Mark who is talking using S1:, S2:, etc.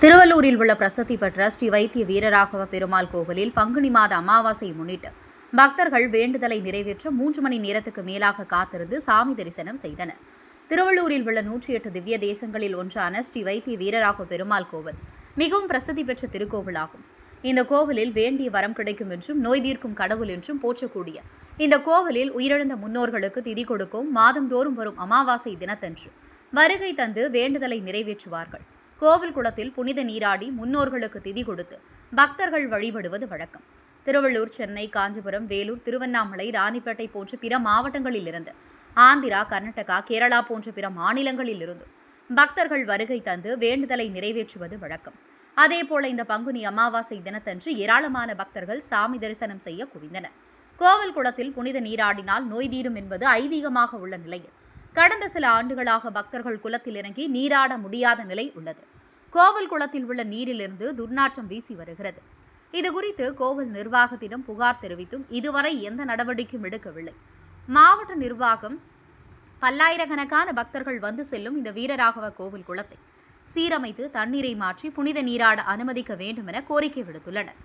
S1: திருவள்ளூரில் உள்ள பிரசித்தி பெற்ற ஸ்ரீ வைத்திய வீரராகவ பெருமாள் கோவிலில் பங்குனி மாத அமாவாசையை முன்னிட்டு பக்தர்கள் வேண்டுதலை நிறைவேற்ற மூன்று மணி நேரத்துக்கு மேலாக காத்திருந்து சாமி தரிசனம் செய்தனர். திருவள்ளூரில் உள்ள நூற்றி எட்டு திவ்ய தேசங்களில் ஒன்றான ஸ்ரீ வைத்திய வீரராகவ பெருமாள் கோவில் மிகவும் பிரசித்தி பெற்ற திருக்கோவிலாகும். இந்த கோவிலில் வேண்டிய வரம் கிடைக்கும் என்றும் நோய் தீர்க்கும் கடவுள் என்றும் போற்றக்கூடிய இந்த கோவிலில் உயிரிழந்த முன்னோர்களுக்கு திதி கொடுக்கும் மாதந்தோறும் வரும் அமாவாசை தினத்தன்று வருகை தந்து வேண்டுதலை நிறைவேற்றுவார்கள். கோவில் குளத்தில் புனித நீராடி முன்னோர்களுக்கு திதி கொடுத்து பக்தர்கள் வழிபடுவது வழக்கம். திருவள்ளூர் சென்னை காஞ்சிபுரம் வேலூர் திருவண்ணாமலை ராணிப்பேட்டை போன்ற பிற மாவட்டங்களில் இருந்து ஆந்திரா கர்நாடகா கேரளா போன்ற பிற மாநிலங்களிலிருந்து பக்தர்கள் வருகை தந்து வேண்டுதலை நிறைவேற்றுவது வழக்கம். அதேபோல இந்த பங்குனி அமாவாசை தினத்தன்று ஏராளமான பக்தர்கள் சாமி தரிசனம் செய்ய குவிந்தனர். கோவில் குளத்தில் புனித நீராடினால் நோய் தீரும் என்பது ஐதீகமாக உள்ள நிலையில் கடந்த சில ஆண்டுகளாக பக்தர்கள் குளத்தில் இறங்கி நீராட முடியாத நிலை உள்ளது. கோவில் குளத்தில் உள்ள நீரிலிருந்து துர்நாற்றம் வீசி வருகிறது. இதுகுறித்து கோவில் நிர்வாகத்திடம் புகார் தெரிவித்தும் இதுவரை எந்த நடவடிக்கையும் எடுக்கவில்லை. மாவட்ட நிர்வாகம் பல்லாயிரக்கணக்கான பக்தர்கள் வந்து செல்லும் இந்த வீரராகவ கோவில் குளத்தை சீரமைத்து தண்ணீரை மாற்றி புனித நீராட அனுமதிக்க வேண்டும் என கோரிக்கை விடுத்துள்ளனர்.